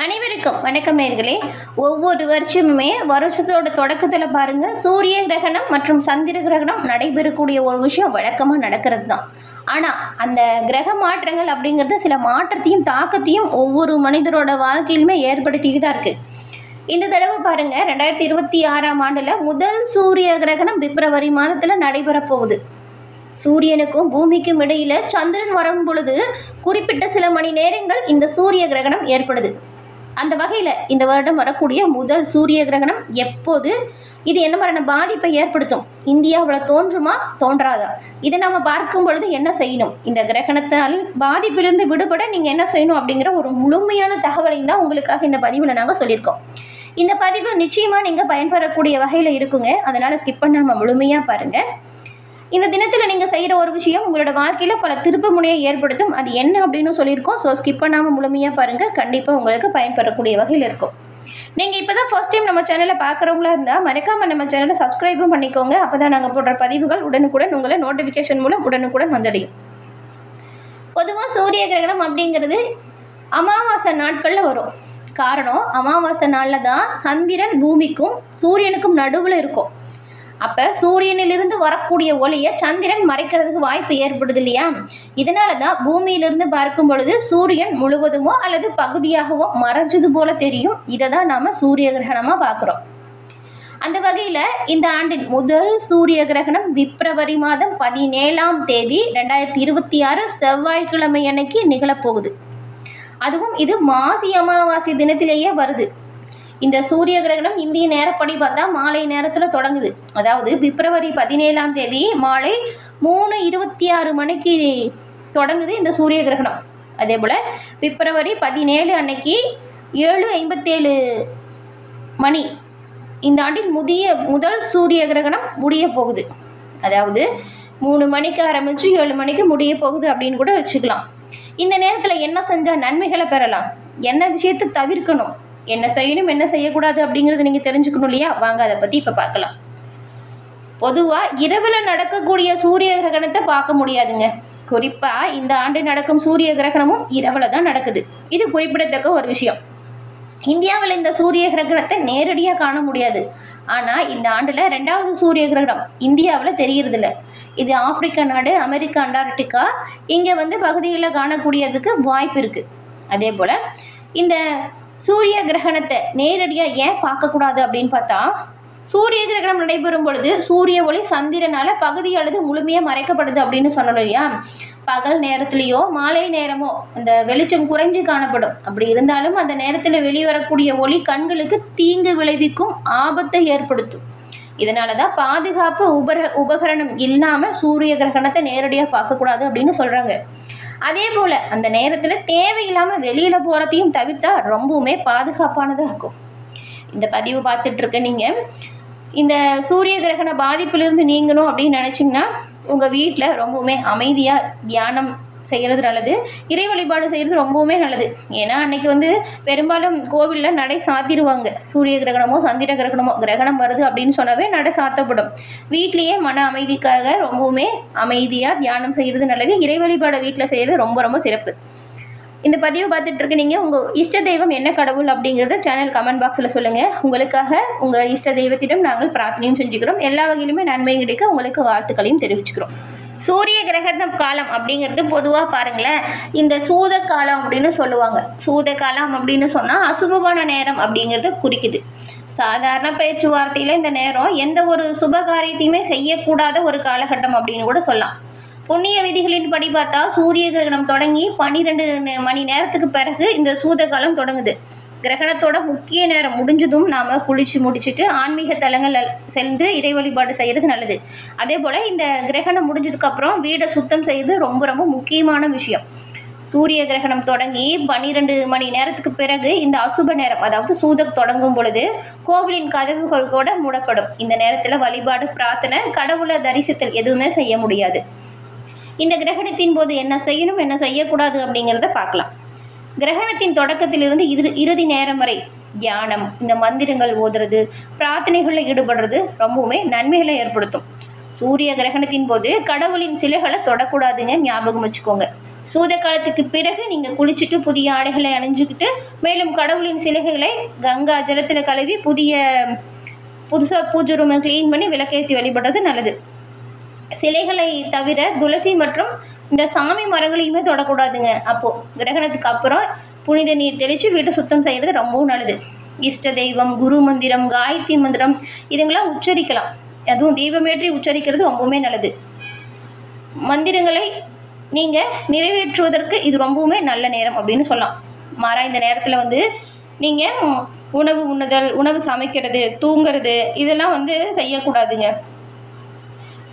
அனைவருக்கும் வணக்கம் நேர்களே. ஒவ்வொரு வருஷமுமே வருஷத்தோட தொடக்கத்தில் பாருங்கள் சூரிய கிரகணம் மற்றும் சந்திர கிரகணம் நடைபெறக்கூடிய ஒரு விஷயம் வழக்கமாக நடக்கிறது தான் ஆனால் அந்த கிரக மாற்றங்கள் அப்படிங்கிறது சில மாற்றத்தையும் தாக்கத்தையும் ஒவ்வொரு மனிதரோட வாழ்க்கையிலுமே ஏற்படுத்திட்டு தான் இருக்குது இந்த தடவை பாருங்கள் ரெண்டாயிரத்தி இருபத்தி ஆறாம் ஆண்டில் முதல் சூரிய கிரகணம் பிப்ரவரி மாதத்தில் நடைபெறப் போகுது. சூரியனுக்கும் பூமிக்கும் இடையில சந்திரன் வரும் பொழுது குறிப்பிட்ட சில மணி நேரங்கள் இந்த சூரிய கிரகணம் ஏற்படுது. அந்த வகையில் இந்த வருடம் வரக்கூடிய முதல் சூரிய கிரகணம் எப்போது? இது என்ன மாதிரியான பாதிப்பை ஏற்படுத்தும்? இந்தியாவில் தோன்றுமா? தோன்றாதா? இதை நம்ம பார்க்கும் பொழுது என்ன செய்யணும்? இந்த கிரகணத்தால் பாதிப்பிலிருந்து விடுபட நீங்கள் என்ன செய்யணும் அப்படிங்கிற ஒரு முழுமையான தகவலையும் தான் உங்களுக்காக இந்த பதிவில் நாங்கள் சொல்லியிருக்கோம். இந்த பதிவு நிச்சயமாக நீங்கள் பயன்பெறக்கூடிய வகையில் இருக்குங்க. அதனால் ஸ்கிப் பண்ணாமல் முழுமையாக பாருங்கள் இந்த தினத்தில் நீங்கள் செய்கிற ஒரு விஷயம் உங்களோட வாழ்க்கையில் பல திருப்பு முனையை ஏற்படுத்தும். அது என்ன அப்படின்னு சொல்லியிருக்கோம். ஸோ ஸ்கிப் பண்ணாமல் முழுமையாக பாருங்கள் கண்டிப்பாக உங்களுக்கு பயன்பெறக்கூடிய வகையில் இருக்கும். நீங்கள் இப்போ தான் ஃபர்ஸ்ட் டைம் நம்ம சேனலை பார்க்குறவங்களா இருந்தால் மறக்காமல் நம்ம சேனலை சப்ஸ்கிரைபும் பண்ணிக்கோங்க. அப்போ தான் நாங்கள் போடுற பதிவுகள் உடனுக்குடன் உங்களை நோட்டிஃபிகேஷன் மூலம் உடனுக்குடன் வந்தடையும். பொதுவாக சூரிய கிரகணம் அப்படிங்கிறது அமாவாசை நாட்களில் வரும். காரணம் அமாவாசை நாளில் தான் சந்திரன் பூமிக்கும் சூரியனுக்கும் நடுவில் இருக்கும். அப்போ சூரியனிலிருந்து வரக்கூடிய ஒளியை சந்திரன் மறைக்கிறதுக்கு வாய்ப்பு ஏற்படுது இல்லையா இதனால தான் பூமியிலிருந்து பார்க்கும் பொழுது சூரியன் முழுவதுமோ அல்லது பகுதியாகவோ மறைஞ்சது போல தெரியும். இதை தான் நாம் சூரிய கிரகணமாக பார்க்குறோம். அந்த வகையில் இந்த ஆண்டின் முதல் சூரிய கிரகணம் பிப்ரவரி மாதம் பதினேழாம் தேதி ரெண்டாயிரத்தி இருபத்தி ஆறு செவ்வாய்க்கிழமை அன்னைக்கு நிகழப்போகுது. அதுவும் இது மாசி அமாவாசை தினத்திலேயே வருது. இந்த சூரிய கிரகணம் இந்திய நேரப்படி பார்த்தா மாலை நேரத்தில் தொடங்குது. அதாவது பிப்ரவரி பதினேழாம் தேதி மாலை மூணு இருபத்தி ஆறு மணிக்கு தொடங்குது இந்த சூரிய கிரகணம். அதே போல் பிப்ரவரி பதினேழு அன்னைக்கு ஏழு ஐம்பத்தேழு மணி இந்த ஆண்டில் முதிய முதல் சூரிய கிரகணம் முடிய போகுது. அதாவது மூணு மணிக்கு ஆரம்பித்து ஏழு மணிக்கு முடிய போகுது அப்படின்னு கூட வச்சுக்கலாம். இந்த நேரத்தில் என்ன செஞ்சால் நன்மைகளை பெறலாம். என்ன விஷயத்தை தவிர்க்கணும்? என்ன செய்யணும் என்ன செய்யக்கூடாது அப்படிங்கிறத நீங்கள் தெரிஞ்சுக்கணும் இல்லையா? வாங்க அதை பற்றி இப்போ பார்க்கலாம். பொதுவாக இரவில் நடக்கக்கூடிய சூரிய கிரகணத்தை பார்க்க முடியாதுங்க. குறிப்பாக இந்த ஆண்டு நடக்கும் சூரிய கிரகணமும் இரவில் தான் நடக்குது. இது குறிப்பிடத்தக்க ஒரு விஷயம். இந்தியாவில் இந்த சூரிய கிரகணத்தை நேரடியாக காண முடியாது. ஆனால் இந்த ஆண்டில் ரெண்டாவது சூரிய கிரகணம் இந்தியாவில் தெரியறதில்ல. இது ஆப்பிரிக்க நாடு அமெரிக்கா அண்டார்டிகா. இங்கே வந்து பகுதிகளில் காணக்கூடியதுக்கு வாய்ப்பு இருக்குது அதே போல் இந்த சூரிய கிரகணத்தை நேரடியாக ஏன் பார்க்கக்கூடாது அப்படின்னு பார்த்தா சூரிய கிரகணம் நடைபெறும் பொழுது சூரிய ஒளி சந்திரனால் பகுதி அல்லது முழுமையாக மறைக்கப்படுது அப்படின்னு சொன்னோம் இல்லையா? பகல் நேரத்துலேயோ மாலை நேரமோ அந்த வெளிச்சம் குறைஞ்சு காணப்படும். அப்படி இருந்தாலும் அந்த நேரத்தில் வெளிவரக்கூடிய ஒளி கண்களுக்கு தீங்கு விளைவிக்கும் ஆபத்தை ஏற்படுத்தும். இதனால தான் பாதுகாப்பு உபர உபகரணம் இல்லாமல் சூரிய கிரகணத்தை நேரடியாக பார்க்கக்கூடாது அப்படின்னு சொல்கிறாங்க அதே போல் அந்த நேரத்தில் தேவையில்லாமல் வெளியில் போகிறதையும் தவிர்த்தா ரொம்பவுமே பாதுகாப்பானதாக இருக்கும். இந்த பதிவு பார்த்துட்ருக்க நீங்கள் இந்த சூரிய கிரகண பாதிப்பிலிருந்து நீங்கணும் அப்படின்னு நினச்சிங்கன்னா உங்கள் வீட்டில் ரொம்பவுமே அமைதியாக தியானம் செய்கிறது நல்லது. இறை வழிபாடு செய்கிறது ரொம்பவுமே நல்லது. ஏன்னா அன்னைக்கு வந்து பெரும்பாலும் கோவிலில் நடை சாத்திடுவாங்க. சூரிய கிரகணமோ சந்திர கிரகணமோ கிரகணம் வருது அப்படின்னு சொன்னாவே நடை சாத்தப்படும். வீட்லேயே மன அமைதிக்காக ரொம்பவுமே அமைதியாக தியானம் செய்கிறது நல்லது. இறை வழிபாடை வீட்டில் செய்கிறது ரொம்ப ரொம்ப சிறப்பு. இந்த பதிவு பார்த்துட்டு இருக்க நீங்கள் உங்கள் இஷ்ட தெய்வம் என்ன கடவுள் அப்படிங்கிறத சேனல் கமெண்ட் பாக்ஸில் சொல்லுங்கள் உங்களுக்காக உங்கள் இஷ்ட தெய்வத்திடம் நாங்கள் பிரார்த்தனையும் செஞ்சுக்கிறோம். எல்லா வகையிலுமே நன்மையும் கிடைக்க உங்களுக்கு வாழ்த்துக்களையும் தெரிவிச்சுக்கிறோம். சூரிய கிரகண காலம் அப்படிங்கிறது பொதுவாக பாருங்களேன் இந்த சூத காலம் அப்படின்னு சொல்லுவாங்க. சூத காலம் அப்படின்னு சொன்னால் அசுபமான நேரம் அப்படிங்கிறது குறிக்குது. சாதாரண பேச்சுவார்த்தையில் இந்த நேரம் எந்த ஒரு சுப காரியத்தையுமே செய்யக்கூடாத ஒரு காலகட்டம் அப்படின்னு கூட சொல்லலாம். புண்ணிய விதிகளின் படி பார்த்தா சூரிய கிரகணம் தொடங்கி பன்னிரெண்டு மணி நேரத்துக்கு பிறகு இந்த சூத காலம் தொடங்குது. கிரகணத்தோட முக்கிய நேரம் முடிஞ்சதும் நாம் குளிச்சு முடிச்சுட்டு ஆன்மீக தலங்கள் சென்று இறை வழிபாடு செய்கிறது நல்லது. அதே போல் இந்த கிரகணம் முடிஞ்சதுக்கப்புறம் வீடை சுத்தம் செய்கிறது ரொம்ப ரொம்ப முக்கியமான விஷயம். சூரிய கிரகணம் தொடங்கி பன்னிரெண்டு மணி நேரத்துக்கு பிறகு இந்த அசுப நேரம் அதாவது சூதக் தொடங்கும் பொழுது கோவிலின் கதவுகள் கூட மூடப்படும். இந்த நேரத்தில் வழிபாடு பிரார்த்தனை கடவுளை தரிசித்தல் எதுவுமே செய்ய முடியாது. இந்த கிரகணத்தின் போது என்ன செய்யணும் என்ன செய்யக்கூடாது அப்படிங்கிறத பார்க்கலாம். கிரகணத்தின் தொடக்கத்திலிருந்து இரு இறுதி நேரம் வரை தியானம் இந்த மந்திரங்கள் ஓதுறது பிரார்த்தனைகளில் ஈடுபடுறது ரொம்பவுமே நன்மைகளை ஏற்படுத்தும். சூரிய கிரகணத்தின் போது கடவுளின் சிலைகளை தொடக்கூடாதுங்க ஞாபகம் வச்சுக்கோங்க. சூத காலத்துக்கு பிறகு நீங்கள் குளிச்சுட்டு புதிய ஆடைகளை அணிஞ்சுக்கிட்டு மேலும் கடவுளின் சிலைகளை கங்கா ஜலத்தில் கழுவி புதிய புதுசாக பூஜை ரூமை க்ளீன் பண்ணி விளக்கேற்றி வழிபடுறது நல்லது. சிலைகளை தவிர துளசி மற்றும் இந்த சாமி மரங்களையுமே தொடக்கூடாதுங்க. அப்போது கிரகணத்துக்கு அப்புறம் புனித நீர் தெளித்து வீட்டை சுத்தம் செய்கிறது ரொம்பவும் நல்லது. இஷ்ட தெய்வம் குரு மந்திரம் காயத்ரி மந்திரம் இதுங்களாம் உச்சரிக்கலாம். அதுவும் தெய்வமேற்றி உச்சரிக்கிறது ரொம்பவுமே நல்லது. மந்திரங்களை நீங்கள் நிறைவேற்றுவதற்கு இது ரொம்பவுமே நல்ல நேரம் அப்படின்னு சொல்லலாம். மாறா இந்த நேரத்தில் வந்து நீங்கள் உணவு உண்ணுதல் உணவு சமைக்கிறது தூங்குறது இதெல்லாம் வந்து செய்யக்கூடாதுங்க.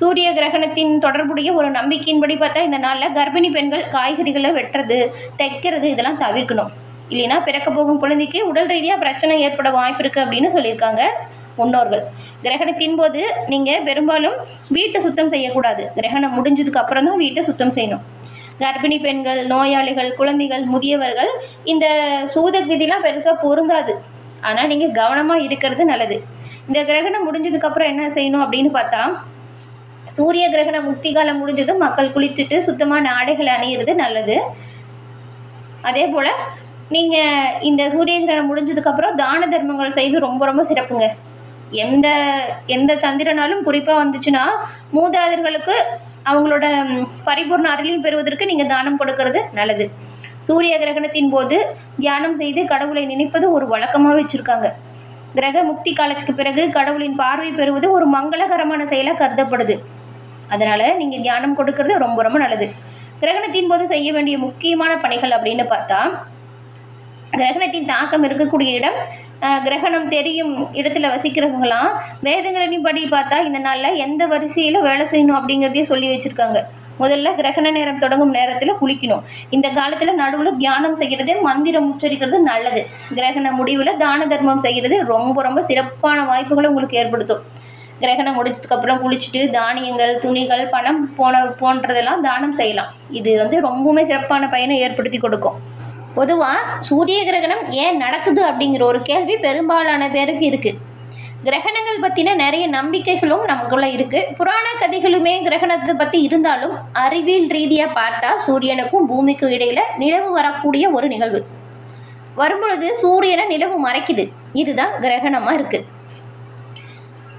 சூரிய கிரகணத்தின் தொடர்புடைய ஒரு நம்பிக்கையின்படி பார்த்தா இந்த நாளில் கர்ப்பிணி பெண்கள் காய்கறிகளை வெட்டுறது தைக்கிறது இதெல்லாம் தவிர்க்கணும். இல்லைன்னா பிறக்க போகும் குழந்தைக்கு உடல் ரீதியாக பிரச்சனை ஏற்பட வாய்ப்பு இருக்குது அப்படின்னு சொல்லியிருக்காங்க முன்னோர்கள். கிரகணத்தின் போது நீங்கள் பெரும்பாலும் வீட்டை சுத்தம் செய்யக்கூடாது. கிரகணம் முடிஞ்சதுக்கு அப்புறம் தான் வீட்டை சுத்தம் செய்யணும். கர்ப்பிணி பெண்கள் நோயாளிகள் குழந்தைகள் முதியவர்கள் இந்த சூதகிதிலாம் பெருசாக பொருந்தாது. ஆனால் நீங்கள் கவனமாக இருக்கிறது நல்லது. இந்த கிரகணம் முடிஞ்சதுக்கப்புறம் என்ன செய்யணும் அப்படின்னு பார்த்தா சூரிய கிரகண முக்தி காலம் முடிஞ்சதும் மக்கள் குளிச்சுட்டு சுத்தமான ஆடைகளை அணியிறது நல்லது. அதே போல் நீங்கள் இந்த சூரிய கிரகணம் முடிஞ்சதுக்கப்புறம் தான தர்மங்கள் செய்வது ரொம்ப ரொம்ப சிறப்புங்க. எந்த எந்த சந்திரனாலும் குறிப்பாக வந்துச்சுன்னா மூதாதர்களுக்கு அவங்களோட பரிபூர்ண அருளையும் பெறுவதற்கு நீங்கள் தானம் கொடுக்கறது நல்லது. சூரிய கிரகணத்தின் போது தியானம் செய்து கடவுளை நினைப்பது ஒரு வழக்கமாக வச்சுருக்காங்க. கிரக முக்தி காலத்துக்கு பிறகு கடவுளின் பார்வை பெறுவது ஒரு மங்களகரமான செயலாக கருதப்படுது. அதனால் நீங்கள் தியானம் கொடுக்கறது ரொம்ப ரொம்ப நல்லது. கிரகணத்தின் போது செய்ய வேண்டிய முக்கியமான பணிகள் அப்படின்னு பார்த்தா கிரகணத்தின் தாக்கம் இருக்கக்கூடிய இடம் கிரகணம் தெரியும் இடத்துல வசிக்கிறவங்களாம் வேதங்களின் படி பார்த்தா இந்த நாளில் எந்த வரிசையில் வேலை செய்யணும் அப்படிங்கிறதையும் சொல்லி வச்சுருக்காங்க. முதல்ல கிரகண நேரம் தொடங்கும் நேரத்தில் குளிக்கணும். இந்த காலத்தில் நடுவில் தியானம் செய்கிறது மந்திரம் உச்சரிக்கிறது நல்லது. கிரகண முடிவில் தான தர்மம் செய்கிறது ரொம்ப ரொம்ப சிறப்பான வாய்ப்புகளை உங்களுக்கு ஏற்படுத்தும். கிரகணம் முடிச்சதுக்கப்புறம் குளிச்சுட்டு தானியங்கள் துணிகள் பணம் போன போன்றதெல்லாம் தானம் செய்யலாம். இது வந்து ரொம்பவுமே சிறப்பான பயனை ஏற்படுத்தி கொடுக்கும். பொதுவாக சூரிய கிரகணம் ஏன் நடக்குது அப்படிங்கிற ஒரு கேள்வி பெரும்பாலான பேருக்கு இருக்குது கிரகணங்கள் பற்றின நிறைய நம்பிக்கைகளும் நமக்குள்ளே இருக்குது புராண கதைகளுமே கிரகணத்தை பற்றி இருந்தாலும் அறிவியல் ரீதியாக பார்த்தா சூரியனுக்கும் பூமிக்கும் இடையில் நிலவு வரக்கூடிய ஒரு நிகழ்வு. வரும்பொழுது சூரியனை நிலவு மறைக்குது. இதுதான் கிரகணமாக இருக்குது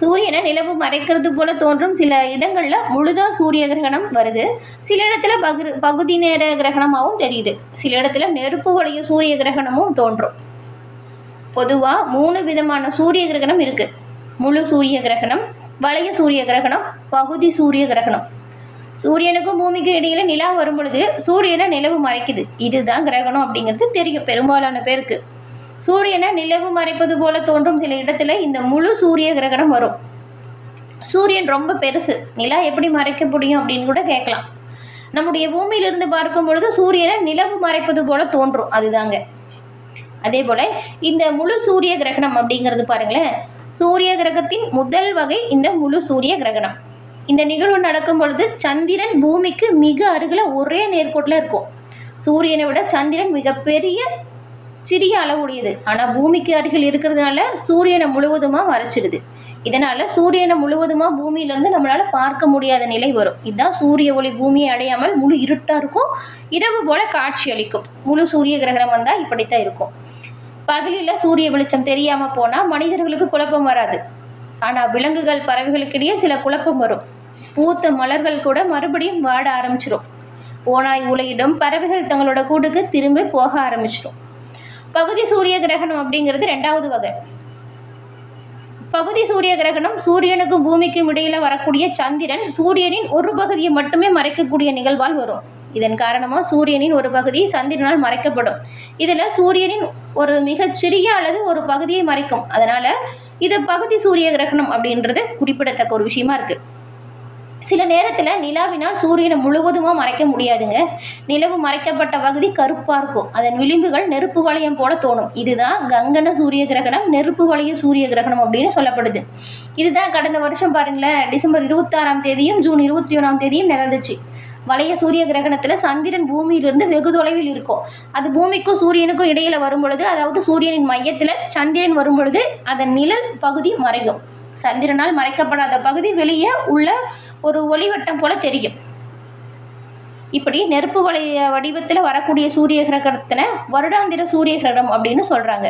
சூரியனை நிலவு மறைக்கிறது போல தோன்றும் சில இடங்களில் முழுதா சூரிய கிரகணம் வருது. சில இடத்துல பகு பகுதி நேர கிரகணமாகவும் தெரியுது. சில இடத்துல நெருப்பு வளையும் சூரிய கிரகணமும் தோன்றும். பொதுவாக மூணு விதமான சூரிய கிரகணம் இருக்குது முழு சூரிய கிரகணம் வளைய சூரிய கிரகணம் பகுதி சூரிய கிரகணம். சூரியனுக்கும் பூமிக்கும் இடையில நிலா வரும் பொழுது சூரியனை நிலவு மறைக்குது. இதுதான் கிரகணம் அப்படிங்கிறது தெரியும் பெரும்பாலான பேருக்கு. சூரியனை நிலவு மறைப்பது போல தோன்றும் சில இடத்துல இந்த முழு சூரிய கிரகணம் வரும். சூரியன் ரொம்ப பெருசு. நிலா எப்படி மறைக்க முடியும் அப்படின்னு கூட கேட்கலாம். நம்முடைய பூமியிலிருந்து பார்க்கும் பொழுது சூரியனை நிலவு மறைப்பது போல தோன்றும். அதுதாங்க. அதே போல் இந்த முழு சூரிய கிரகணம் அப்படிங்கிறது பாருங்களேன். சூரிய கிரகத்தின் முதல் வகை இந்த முழு சூரிய கிரகணம். இந்த நிகழ்வு நடக்கும் பொழுது சந்திரன் பூமிக்கு மிக அருகில் ஒரே நேர்கோட்டில் இருக்கும். சூரியனை விட சந்திரன் மிகப்பெரிய சிறிய அளவுடையது. ஆனால் பூமிக்கு அருகில் இருக்கிறதுனால சூரியனை முழுவதுமாக மறைச்சிடுது. இதனால் சூரியனை முழுவதுமாக பூமியிலேருந்து நம்மளால் பார்க்க முடியாத நிலை வரும். இதுதான் சூரிய ஒளி பூமியை அடையாமல் முழு இருட்டாக இருக்கும். இரவு போல காட்சி அளிக்கும். முழு சூரிய கிரகணம் வந்தால் இப்படித்தான் இருக்கும். பகலில் சூரிய வெளிச்சம் தெரியாமல் போனால் மனிதர்களுக்கு குழப்பம் வராது. ஆனால் விலங்குகள் பறவைகளுக்கிடையே சில குழப்பம் வரும். பூத்த மலர்கள் கூட மறுபடியும் வாட ஆரம்பிச்சிடும் ஓனாய் உலையிடும். பறவைகள் தங்களோட கூட்டுக்கு திரும்பி போக ஆரம்பிச்சிடும் பகுதி சூரிய கிரகணம் அப்படிங்கிறது ரெண்டாவது வகை. பகுதி சூரிய கிரகணம் சூரியனுக்கும் பூமிக்கும் இடையில வரக்கூடிய சந்திரன் சூரியனின் ஒரு பகுதியை மட்டுமே மறைக்கக்கூடிய நிகழ்வால் வரும். இதன் காரணமாக சூரியனின் ஒரு பகுதி சந்திரனால் மறைக்கப்படும். இதில் சூரியனின் ஒரு மிகச்சிறிய அல்லது ஒரு பகுதியை மறைக்கும். அதனால் இது பகுதி சூரிய கிரகணம் அப்படின்றது குறிப்பிடத்தக்க ஒரு விஷயமா இருக்குது சில நேரத்தில் நிலாவினால் சூரியனை முழுவதுமாக மறைக்க முடியாதுங்க. நிலவு மறைக்கப்பட்ட பகுதி கருப்பாக இருக்கும். அதன் விளிம்புகள் நெருப்பு வளையம் போல தோணும். இதுதான் கங்கன சூரிய கிரகணம் நெருப்பு வளைய சூரிய கிரகணம் அப்படின்னு சொல்லப்படுது. இதுதான் கடந்த வருஷம் பாருங்களேன் டிசம்பர் இருபத்தாறாம் தேதியும் ஜூன் இருபத்தி ஒன்றாம் தேதியும் நிகழ்ந்துச்சு. வளைய சூரிய கிரகணத்தில் சந்திரன் பூமியிலிருந்து வெகு தொலைவில் இருக்கும். அது பூமிக்கும் சூரியனுக்கும் இடையில வரும் பொழுது அதாவது சூரியனின் மையத்தில் சந்திரன் வரும் பொழுது அதன் நிழல் பகுதி மறையும். சந்திரனால் மறைக்கப்படாத பகுதி வெளியே உள்ள ஒரு ஒளிவட்டம் போல தெரியும். இப்படி நெருப்பு வளைய வடிவத்தில் வரக்கூடிய சூரிய கிரகணத்தினை வருடாந்திர சூரிய கிரகணம் அப்படின்னு சொல்கிறாங்க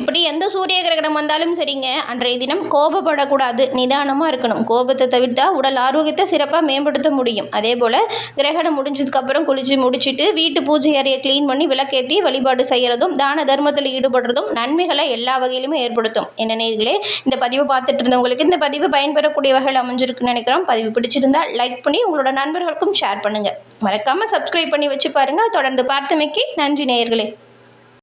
இப்படி எந்த சூரிய கிரகணம் வந்தாலும் சரிங்க. அன்றைய தினம் கோபப்படக்கூடாது. நிதானமாக இருக்கணும். கோபத்தை தவிர்த்தா உடல் ஆரோக்கியத்தை சிறப்பாக மேம்படுத்த முடியும். அதே போல் கிரகணம் முடிஞ்சதுக்கப்புறம் குளிச்சு முடிச்சுட்டு வீட்டு பூஜை அறையை க்ளீன் பண்ணி விளக்கேற்றி வழிபாடு செய்கிறதும் தான தர்மத்தில் ஈடுபடுறதும் நன்மைகளை எல்லா வகையிலுமே ஏற்படுத்தும். என்ன நேர்களே இந்த பதிவை பார்த்துட்டு இருந்தவங்களுக்கு இந்த பதிவு பயன்பெறக்கூடிய வகையில் அமைஞ்சிருக்குன்னு நினைக்கிறோம். பதிவு பிடிச்சிருந்தால் லைக் பண்ணி உங்களோட நண்பர்களுக்கும் ஷேர் பண்ணுங்கள் மறக்காமல் சப்ஸ்கிரைப் பண்ணி வச்சு பாருங்கள் தொடர்ந்து பார்த்தமைக்கு நன்றி நேயர்களே.